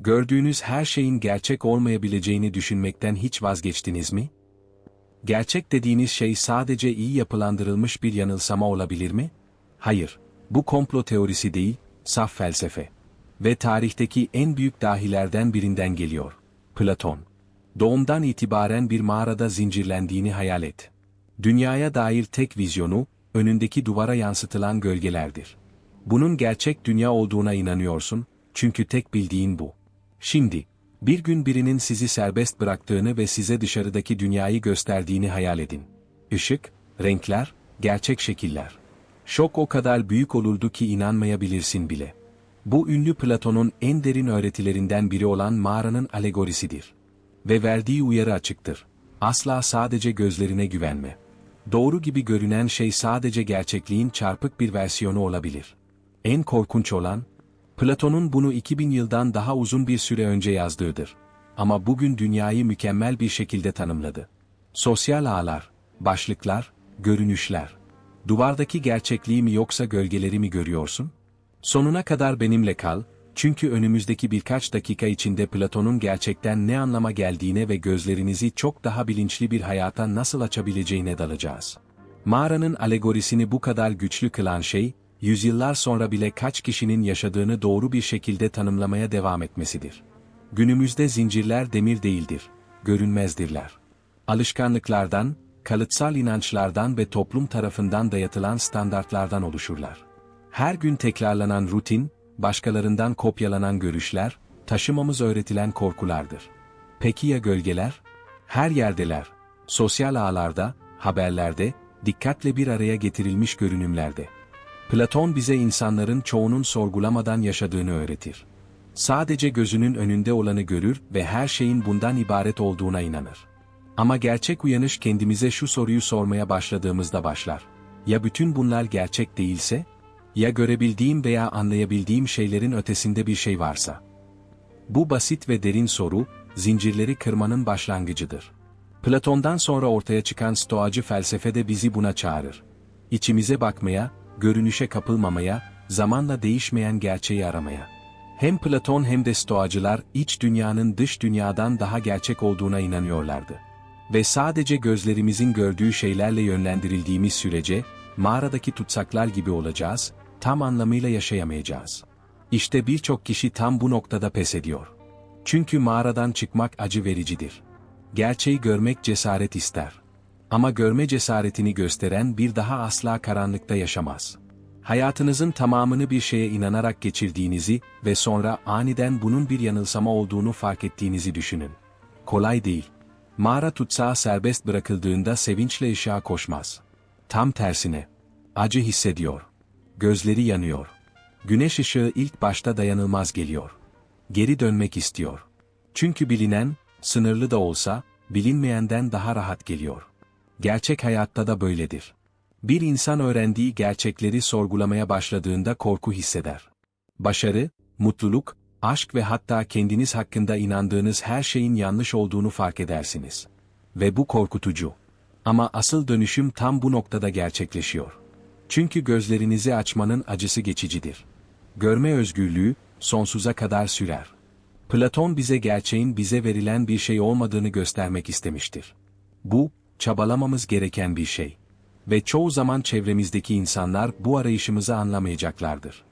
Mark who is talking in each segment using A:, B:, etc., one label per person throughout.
A: Gördüğünüz her şeyin gerçek olmayabileceğini düşünmekten hiç vazgeçtiniz mi? Gerçek dediğiniz şey sadece iyi yapılandırılmış bir yanılsama olabilir mi? Hayır, bu komplo teorisi değil, saf felsefe. Ve tarihteki en büyük dahilerden birinden geliyor. Platon. Doğumdan itibaren bir mağarada zincirlendiğini hayal et. Dünyaya dair tek vizyonu, önündeki duvara yansıtılan gölgelerdir. Bunun gerçek dünya olduğuna inanıyorsun, çünkü tek bildiğin bu. Şimdi, bir gün birinin sizi serbest bıraktığını ve size dışarıdaki dünyayı gösterdiğini hayal edin. Işık, renkler, gerçek şekiller. Şok o kadar büyük olurdu ki inanmayabilirsin bile. Bu ünlü Platon'un en derin öğretilerinden biri olan mağaranın alegorisidir. Ve verdiği uyarı açıktır. Asla sadece gözlerine güvenme. Doğru gibi görünen şey sadece gerçekliğin çarpık bir versiyonu olabilir. En korkunç olan, Platon'un bunu 2000 yıldan daha uzun bir süre önce yazdığıdır. Ama bugün dünyayı mükemmel bir şekilde tanımladı. Sosyal ağlar, başlıklar, görünüşler. Duvardaki gerçekliği mi yoksa gölgeleri mi görüyorsun? Sonuna kadar benimle kal, çünkü önümüzdeki birkaç dakika içinde Platon'un gerçekten ne anlama geldiğine ve gözlerinizi çok daha bilinçli bir hayata nasıl açabileceğine dalacağız. Mağaranın alegorisini bu kadar güçlü kılan şey, yüzyıllar sonra bile kaç kişinin yaşadığını doğru bir şekilde tanımlamaya devam etmesidir. Günümüzde zincirler demir değildir, görünmezdirler. Alışkanlıklardan, kalıtsal inançlardan ve toplum tarafından dayatılan standartlardan oluşurlar. Her gün tekrarlanan rutin, başkalarından kopyalanan görüşler, taşımamız öğretilen korkulardır. Peki ya gölgeler? Her yerdeler. Sosyal ağlarda, haberlerde, dikkatle bir araya getirilmiş görünümlerde. Platon bize insanların çoğunun sorgulamadan yaşadığını öğretir. Sadece gözünün önünde olanı görür ve her şeyin bundan ibaret olduğuna inanır. Ama gerçek uyanış kendimize şu soruyu sormaya başladığımızda başlar. Ya bütün bunlar gerçek değilse? Ya görebildiğim veya anlayabildiğim şeylerin ötesinde bir şey varsa? Bu basit ve derin soru, zincirleri kırmanın başlangıcıdır. Platon'dan sonra ortaya çıkan stoacı felsefe de bizi buna çağırır. İçimize bakmaya, görünüşe kapılmamaya, zamanla değişmeyen gerçeği aramaya. Hem Platon hem de stoacılar iç dünyanın dış dünyadan daha gerçek olduğuna inanıyorlardı. Ve sadece gözlerimizin gördüğü şeylerle yönlendirildiğimiz sürece, mağaradaki tutsaklar gibi olacağız, tam anlamıyla yaşayamayacağız. İşte birçok kişi tam bu noktada pes ediyor. Çünkü mağaradan çıkmak acı vericidir. Gerçeği görmek cesaret ister. Ama görme cesaretini gösteren bir daha asla karanlıkta yaşamaz. Hayatınızın tamamını bir şeye inanarak geçirdiğinizi ve sonra aniden bunun bir yanılsama olduğunu fark ettiğinizi düşünün. Kolay değil. Mağara tutsağı serbest bırakıldığında sevinçle ışığa koşmaz. Tam tersine. Acı hissediyor. Gözleri yanıyor. Güneş ışığı ilk başta dayanılmaz geliyor. Geri dönmek istiyor. Çünkü bilinen, sınırlı da olsa, bilinmeyenden daha rahat geliyor. Gerçek hayatta da böyledir. Bir insan öğrendiği gerçekleri sorgulamaya başladığında korku hisseder. Başarı, mutluluk, aşk ve hatta kendiniz hakkında inandığınız her şeyin yanlış olduğunu fark edersiniz. Ve bu korkutucu. Ama asıl dönüşüm tam bu noktada gerçekleşiyor. Çünkü gözlerinizi açmanın acısı geçicidir. Görme özgürlüğü, sonsuza kadar sürer. Platon bize gerçeğin bize verilen bir şey olmadığını göstermek istemiştir. Bu, çabalamamız gereken bir şey. Ve çoğu zaman çevremizdeki insanlar bu arayışımızı anlamayacaklardır.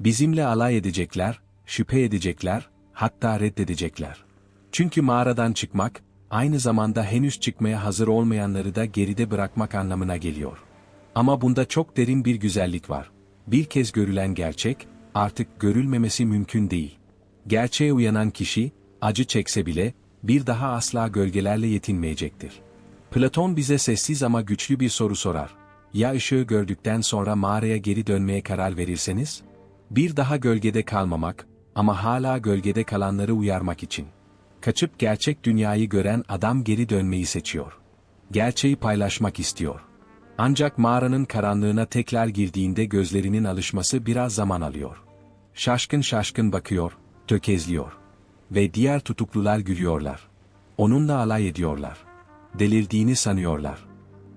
A: Bizimle alay edecekler, şüphe edecekler, hatta reddedecekler. Çünkü mağaradan çıkmak, aynı zamanda henüz çıkmaya hazır olmayanları da geride bırakmak anlamına geliyor. Ama bunda çok derin bir güzellik var. Bir kez görülen gerçek, artık görülmemesi mümkün değil. Gerçeğe uyanan kişi, acı çekse bile, bir daha asla gölgelerle yetinmeyecektir. Platon bize sessiz ama güçlü bir soru sorar. Ya ışığı gördükten sonra mağaraya geri dönmeye karar verirseniz? Bir daha gölgede kalmamak ama hala gölgede kalanları uyarmak için. Kaçıp gerçek dünyayı gören adam geri dönmeyi seçiyor. Gerçeği paylaşmak istiyor. Ancak mağaranın karanlığına tekrar girdiğinde gözlerinin alışması biraz zaman alıyor. Şaşkın şaşkın bakıyor, tökezliyor. Ve diğer tutuklular gülüyorlar. Onunla alay ediyorlar delirdiğini sanıyorlar.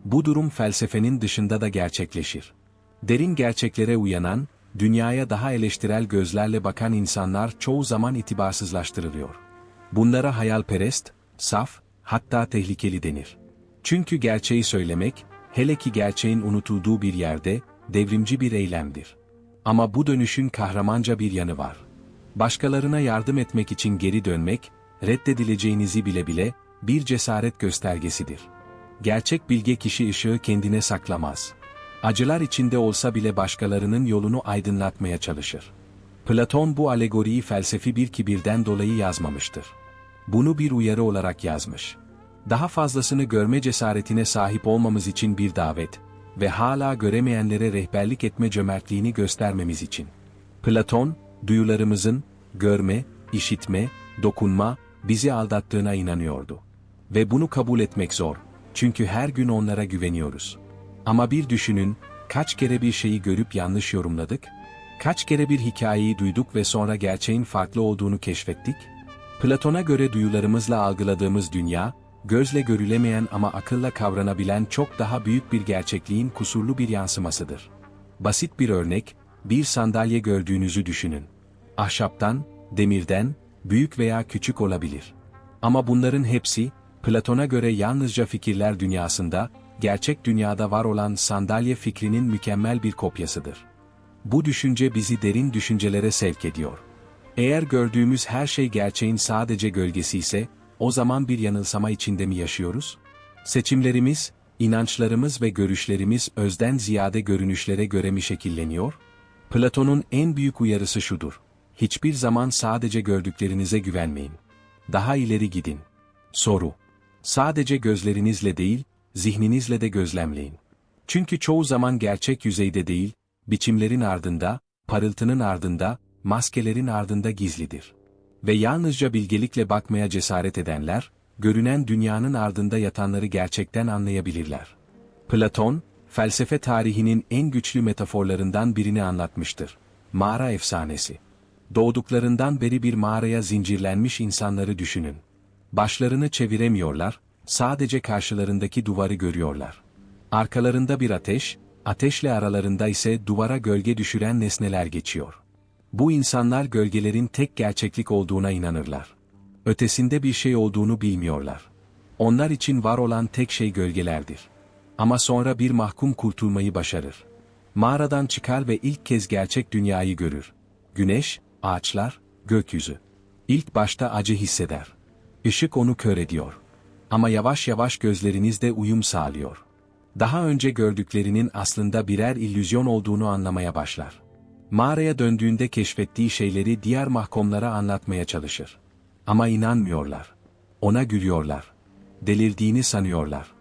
A: Bu durum felsefenin dışında da gerçekleşir. Derin gerçeklere uyanan, dünyaya daha eleştirel gözlerle bakan insanlar çoğu zaman itibarsızlaştırılıyor. Bunlara hayalperest, saf, hatta tehlikeli denir. Çünkü gerçeği söylemek, hele ki gerçeğin unutulduğu bir yerde, devrimci bir eylemdir. Ama bu dönüşün kahramanca bir yanı var. Başkalarına yardım etmek için geri dönmek, reddedileceğinizi bile bile, bir cesaret göstergesidir. Gerçek bilge kişi ışığı kendine saklamaz. Acılar içinde olsa bile başkalarının yolunu aydınlatmaya çalışır. Platon bu alegoriyi felsefi bir kibirden dolayı yazmamıştır. Bunu bir uyarı olarak yazmış. Daha fazlasını görme cesaretine sahip olmamız için bir davet ve hala göremeyenlere rehberlik etme cömertliğini göstermemiz için. Platon, duyularımızın, görme, işitme, dokunma, bizi aldattığına inanıyordu. Ve bunu kabul etmek zor, çünkü her gün onlara güveniyoruz. Ama bir düşünün, kaç kere bir şeyi görüp yanlış yorumladık? Kaç kere bir hikayeyi duyduk ve sonra gerçeğin farklı olduğunu keşfettik? Platon'a göre duyularımızla algıladığımız dünya, gözle görülemeyen ama akılla kavranabilen çok daha büyük bir gerçekliğin kusurlu bir yansımasıdır. Basit bir örnek, bir sandalye gördüğünüzü düşünün. Ahşaptan, demirden, büyük veya küçük olabilir. Ama bunların hepsi, Platon'a göre yalnızca fikirler dünyasında, gerçek dünyada var olan sandalye fikrinin mükemmel bir kopyasıdır. Bu düşünce bizi derin düşüncelere sevk ediyor. Eğer gördüğümüz her şey gerçeğin sadece gölgesi ise, o zaman bir yanılsama içinde mi yaşıyoruz? Seçimlerimiz, inançlarımız ve görüşlerimiz özden ziyade görünüşlere göre mi şekilleniyor? Platon'un en büyük uyarısı şudur. Hiçbir zaman sadece gördüklerinize güvenmeyin. Daha ileri gidin. Soru. Sadece gözlerinizle değil, zihninizle de gözlemleyin. Çünkü çoğu zaman gerçek yüzeyde değil, biçimlerin ardında, parıltının ardında, maskelerin ardında gizlidir. Ve yalnızca bilgelikle bakmaya cesaret edenler, görünen dünyanın ardında yatanları gerçekten anlayabilirler. Platon, felsefe tarihinin en güçlü metaforlarından birini anlatmıştır. Mağara efsanesi. Doğduklarından beri bir mağaraya zincirlenmiş insanları düşünün. Başlarını çeviremiyorlar, sadece karşılarındaki duvarı görüyorlar. Arkalarında bir ateş, ateşle aralarında ise duvara gölge düşüren nesneler geçiyor. Bu insanlar gölgelerin tek gerçeklik olduğuna inanırlar. Ötesinde bir şey olduğunu bilmiyorlar. Onlar için var olan tek şey gölgelerdir. Ama sonra bir mahkum kurtulmayı başarır. Mağaradan çıkar ve ilk kez gerçek dünyayı görür. Güneş, ağaçlar, gökyüzü. İlk başta acı hisseder. Işık onu kör ediyor. Ama yavaş yavaş gözlerinizde uyum sağlıyor. Daha önce gördüklerinin aslında birer illüzyon olduğunu anlamaya başlar. Mağaraya döndüğünde keşfettiği şeyleri diğer mahkumlara anlatmaya çalışır. Ama inanmıyorlar. Ona gülüyorlar. Delirdiğini sanıyorlar.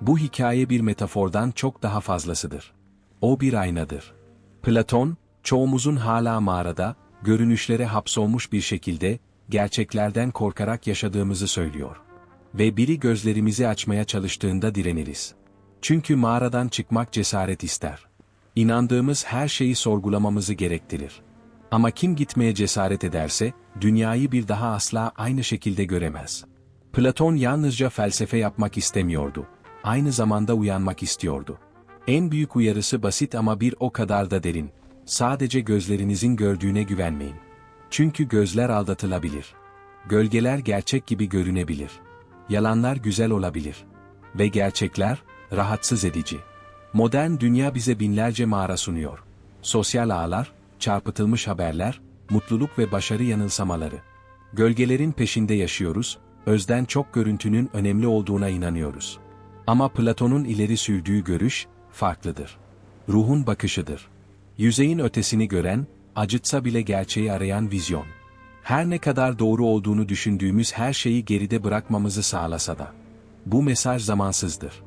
A: Bu hikaye bir metafordan çok daha fazlasıdır. O bir aynadır. Platon, çoğumuzun hala mağarada, görünüşlere hapsolmuş bir şekilde, gerçeklerden korkarak yaşadığımızı söylüyor. Ve biri gözlerimizi açmaya çalıştığında direniriz. Çünkü mağaradan çıkmak cesaret ister. İnandığımız her şeyi sorgulamamızı gerektirir. Ama kim gitmeye cesaret ederse, dünyayı bir daha asla aynı şekilde göremez. Platon yalnızca felsefe yapmak istemiyordu. Aynı zamanda uyanmak istiyordu. En büyük uyarısı basit ama bir o kadar da derin. Sadece gözlerinizin gördüğüne güvenmeyin. Çünkü gözler aldatılabilir. Gölgeler gerçek gibi görünebilir. Yalanlar güzel olabilir. Ve gerçekler, rahatsız edici. Modern dünya bize binlerce mağara sunuyor. Sosyal ağlar, çarpıtılmış haberler, mutluluk ve başarı yanılsamaları. Gölgelerin peşinde yaşıyoruz, özden çok görüntünün önemli olduğuna inanıyoruz. Ama Platon'un ileri sürdüğü görüş, farklıdır. Ruhun bakışıdır. Yüzeyin ötesini gören, acıtsa bile gerçeği arayan vizyon. Her ne kadar doğru olduğunu düşündüğümüz her şeyi geride bırakmamızı sağlasa da. Bu mesaj zamansızdır.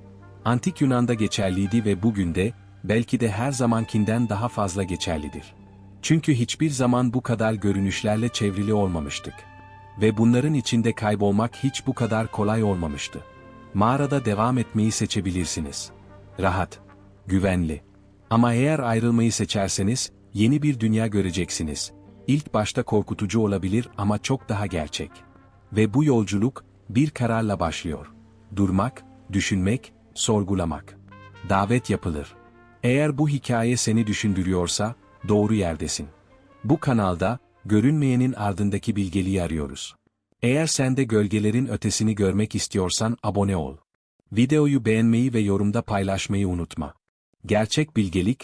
A: Antik Yunan'da geçerliydi ve bugün de, belki de her zamankinden daha fazla geçerlidir. Çünkü hiçbir zaman bu kadar görünüşlerle çevrili olmamıştık. Ve bunların içinde kaybolmak hiç bu kadar kolay olmamıştı. Mağarada devam etmeyi seçebilirsiniz. Rahat, güvenli. Ama eğer ayrılmayı seçerseniz, yeni bir dünya göreceksiniz. İlk başta korkutucu olabilir ama çok daha gerçek. Ve bu yolculuk, bir kararla başlıyor. Durmak, düşünmek, sorgulamak. Davet yapılır. Eğer bu hikaye seni düşündürüyorsa, Doğru yerdesin. Bu kanalda, görünmeyenin ardındaki bilgeliği arıyoruz. Eğer sen de gölgelerin ötesini görmek istiyorsan abone ol. Videoyu beğenmeyi ve yorumda paylaşmayı unutma. Gerçek bilgelik,